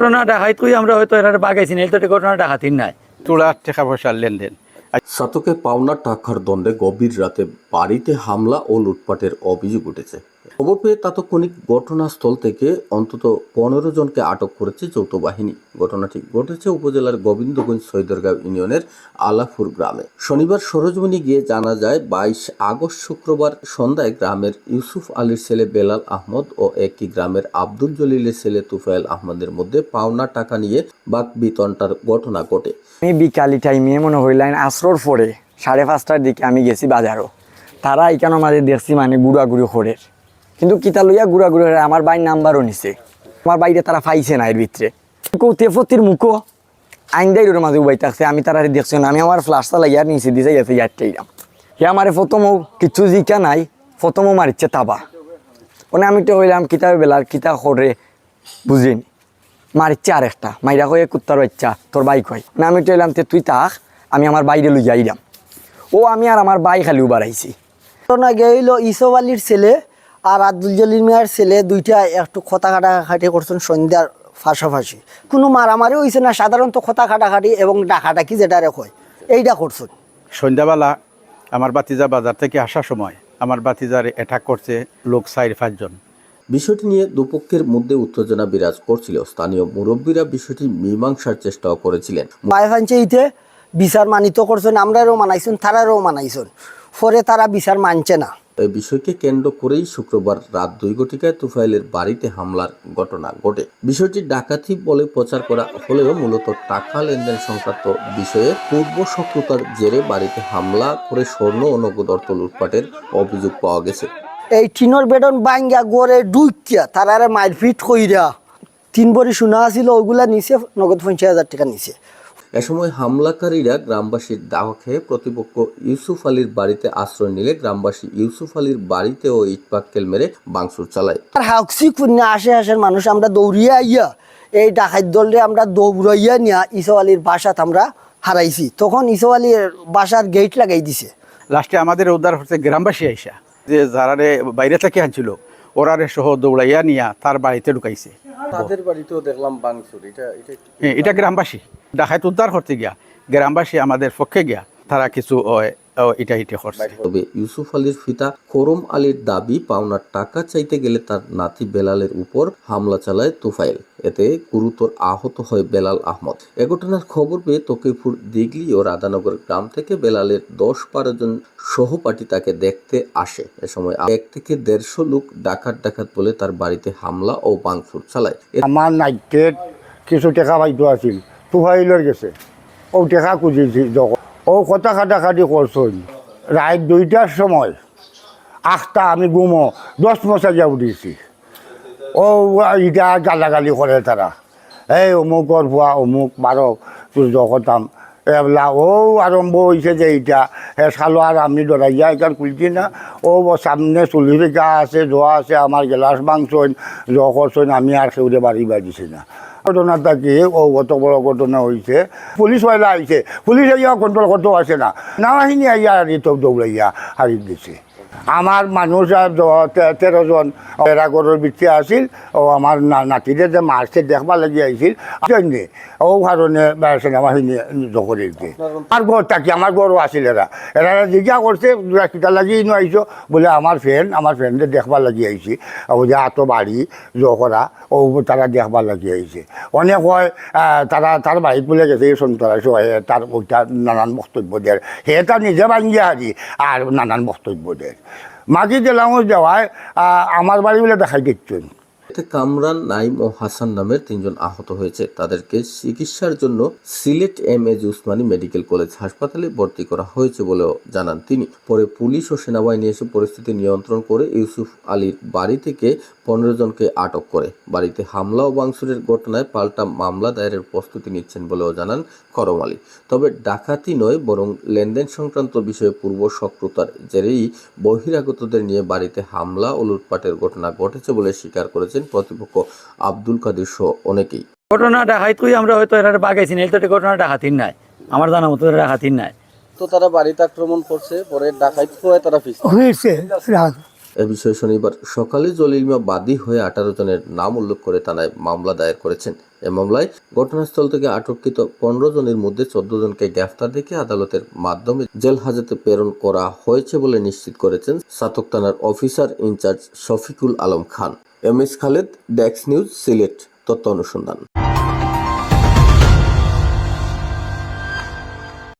ঘটনা ডাকাইত কই আমরা হয়তো এর বাগাইছি না এটা ঘটনা ডাকাতির নাই। তোলা টাকা পয়সার লেনদেন। শতকে পাওনা টাকার দণ্ডে গভীর রাতে বাড়িতে হামলা ও লুটপাটের অভিযোগ উঠেছে। খবর পেয়ে তাৎক্ষণিক ঘটনাস্থল থেকে অন্তত পনেরো জনকে আটক করেছে যৌথ বাহিনী। ঘটনাটি ঘটেছে উপজেলার গোবিন্দগঞ্জ সৈদরগাঁও ইউনিয়নের আলাফুর গ্রামে। শনিবার সরজমিনে গিয়ে জানা যায়, বাইশ আগস্ট শুক্রবার সন্ধ্যায় গ্রামের ইউসুফ আলীর ছেলে বেলাল আহমদ ও একই গ্রামের আব্দুল জলিলের ছেলে তুফাইল আহমদের মধ্যে পাওনা টাকা নিয়ে বাক বিতনটার ঘটনা ঘটে। বিকালি টাইমে মনে হইলেন আসরর পরে সাড়ে পাঁচটার দিকে আমি গেছি বাজারও। তারা এখানে আমাদের দেখছি মানে গুড়াগুড়ি খড়ের কিন্তু কিতা লইয়া গুড়াগুড়ি খড়ের আমার বাইর নাম্বারও নিছে। আমার বাইরে তারা পাইছে না এর ভিতরে। তেফতির মুখো। আইন দেয় মাঝে উবাই থাকছে, আমি তারা দেখছি না। আমি আমার ফ্লাশটা লাগিয়ে নিচে দিছে গেছে ইয়ারটা ইরাম হে আমার প্রথমও কিছু জিকা নাই প্রথমও মারিচ্ছে তাবা। ওনে আমি তো হইলাম কিতা বেলার কিতা খড়ে বুঝিনি। মারিচ্ছে আর একটা মাইরা কয়ে কুত্তার বাচ্চা, তোর বাইক হয় না আমি তো এলাম তে তুই তাক আমি আমার বাইরে লই যাইলাম ও আমি আর আমার বাই খালি উবার আইছি ঘটনা গেইল ইসব আলীর ছেলে আর আব্দুল জলিল মিয়ার ছেলে দুইটা একটু খতা কাটাকাটি করছেন সন্ধ্যার ফাঁসাফাঁসি। কোনো মারামারি হয়েছে না সাধারণত খতা কাটাকাটি এবং ডাকাডাকি যেটা হয় এইটা করছেন। সন্ধ্যাবেলা আমার বাতিজা বাজার থেকে আসার সময় আমার বাতিজার অ্যাটাক করছে লোক চার পাঁচজন বিষয়টি নিয়ে দুপক্ষের মধ্যে উত্তেজনা বিরাজ করছিল। স্থানীয় মুরব্বীরা বিষয়টি মীমাংসার চেষ্টাও করেছিলেন। মায় বিচার মানিত করছেন আমরারও মানাইছেন তারারও মানাইছেন। পরে তারা বিচার মানছে না। এই বিষয়কে কেন্দ্র করেই শুক্রবার রাত দুই ঘটিকায় তুফাইলের বাড়িতে হামলার ঘটনা ঘটে। বিষয়টি ডাকাতি বলে প্রচার করা হলেও মূলত টাকা লেনদেন সংক্রান্ত বিষয়ে পূর্ব শত্রুতার জেরে বাড়িতে হামলা করে স্বর্ণ ও নগদ অর্থ লুটপাটের অভিযোগ পাওয়া গেছে। এই টিনর বেডন বাঙ্গা গড়ে ডুইকিয়া তারারে মারপিট কইরা। তিন বড়ি শোনা আছিল ওগুলা নিচে নগদ পঞ্চাশ হাজার টাকা নিচে এ সময় হামলাকারীরা গ্রামবাসীর দাওয়া খেয়ে প্রতিপক্ষ ইউসুফ আলীর বাড়িতে আশ্রয় নিলে গ্রামবাসী ইউসুফ আলীর বাড়িতেও ইটপাক্কেল মেরে বাংসুর চালায়। আর হাউসি কুন্যা আশেপাশের মানুষ আমরা দৌড়িয়ে আইয়া এই ডাকাত দলরে আমরা দৌড়াইয়া নিয়া ইসো আলীর বাসাত আমরা হারাইছি। তখন ইসো আলীর বাসার গেট লাগাই দিছে। লাস্টে আমাদের উদ্ধার হচ্ছে গ্রামবাসী আইসা। যে যারারে বাইরে থেকে আনছিল ওরারে সহ দৌড়াইয়া নিয়া তার বাড়িতে ঢুকাইছে। তাদের বাড়িতেও দেখলাম বাংসুর এটা এটা হ্যাঁ, এটা গ্রামবাসী। ডাকাত উদ্ধার করতে গিয়া গ্রামবাসী আমাদের পক্ষে গিয়া তারা কিছু এটা তবে ইউসুফ আলীর পিতা খোরম আলীর দাবি পাওনার টাকা চাইতে গেলে তার নাতি বেলালের উপর হামলা চালায় তুফাইল এতে গুরুতর আহত হয় বেলাল আহমদ। এ ঘটনার খবর পেয়ে তকিপুর দিগলি ও রাধানগর গ্রাম থেকে বেলালের দশ বারো জন সহপাঠী তাকে দেখতে আসে। এ সময় এক থেকে দেড়শো লোক ডাকাত ডাকাত বলে তার বাড়িতে হামলা ও বাংফুর চালায়। আমার নাইটের কিছু টেকা পাইতো আছিল তুফাইলের গেছে। ও টেকা খুঁজেছি যখন ও কথা কাটাকাটি করছই রাত দুইটার সময় আখটা আমি ঘুমো, দশ মশা গিয়া উঠিছি। ও ইটা গালাগালি করে তারা। এই অমুকর ভুয়া, অমুক বারো তোর যখতাম এবলা ও আরম্ভ হয়েছে যে এইটা। হে সালো আর আমি ডরাইয়া এখান খুলছি না। ও সামনে চুলির গা আছে জোয়া আছে, আমার গেলাস মাংসন জ করছেন আমি আর সেউরে বাড়ি বাড়িছি না। ঘটনাটা কি ও কত বড় ঘটনা হয়েছে পুলিশ ওয়ালা আইছে, পুলিশ আইয়া কন্ট্রোল করতে আসে না। নানাহিনী আইয়া আর দৌড়াইয়া হারিয়ে দিছে। আমার মানুষ আর তেরো জন এরাগরের ভিতরে আছিল, ও আমার না- নাতিরে যে মারছে দেখবা লাগি আইছিল, জন্যে। ও কারণে সেনাবাহিনী করে দিয়ে আমার ঘর থাকি, আমার ঘরও আছিল এরা। এরা জিজ্ঞা করছে কিতা লাগি ইনো আইছো? বলে, আমার ফ্রেন্ড আমার ফ্রেন্ডে দেখবা লাগি আইছি। ও যে এত বাড়ি, জ করা, ও তারা দেখবা লাগি আইছে। অনেক হয় তারা তার বাড়িত বলে গেছে, এই সন্তরা তার ওইটা নানান বক্তব্য দেয়। হে তার নিজে ভাঙ্গিয়া হারি, আর নানান বক্তব্য দেয়। মাঝি দিলাম দেওয়ায় আমার বাড়ি বলে দেখাই দিচ্ছেন এতে কামরান, নাইম ও হাসান নামের তিনজন আহত হয়েছে। তাদেরকে চিকিৎসার জন্য Sylhet M A G Osmani medical college হাসপাতালে ভর্তি করা হয়েছে বলেও জানান তিনি। পরে পুলিশ ও সেনাবাহিনী এসে পরিস্থিতি নিয়ন্ত্রণ করে ইউসুফ আলীর বাড়ি থেকে পনেরো জনকে আটক করে। বাড়িতে হামলা ও বাংসুরের ঘটনায় পাল্টা মামলা দায়েরের প্রস্তুতি নিচ্ছেন বলেও জানান করম আলী। তবে ডাকাতি নয়, বরং লেনদেন সংক্রান্ত বিষয়ে পূর্ব শত্রুতার জেরেই বহিরাগতদের নিয়ে বাড়িতে হামলা ও লুটপাটের ঘটনা ঘটেছে বলে স্বীকার করেছেন প্রতিপক্ষ আব্দুল কাদের সহ অনেকেই। ঘটনা ডাকাইত কই? আমরা হয়তো এর বাগাইছি না এটা ঘটনা ডাকাতির নাই। আমার জানা মতো এটা ডাকাতির নাই। তো তারা বাড়িতে আক্রমণ করছে পরে ডাকাইত হয়ে তারা ফিস হয়েছে এ বিষয়ে শনিবার সকালে জলিলমা বাদী হয়ে আঠারো জনের নাম উল্লেখ করে থানায় মামলা দায়ের করেছেন। এ মামলায় ঘটনাস্থল থেকে আটককৃত পনেরো জনের মধ্যে চোদ্দ জনকে গ্রেফতার দেখে আদালতের মাধ্যমে জেল হাজতে প্রেরণ করা হয়েছে বলে নিশ্চিত করেছেন সাতক থানার officer in charge Shafiqul Alam Khan. M S Khaled desks news Sylhet তথ্য অনুসন্ধান।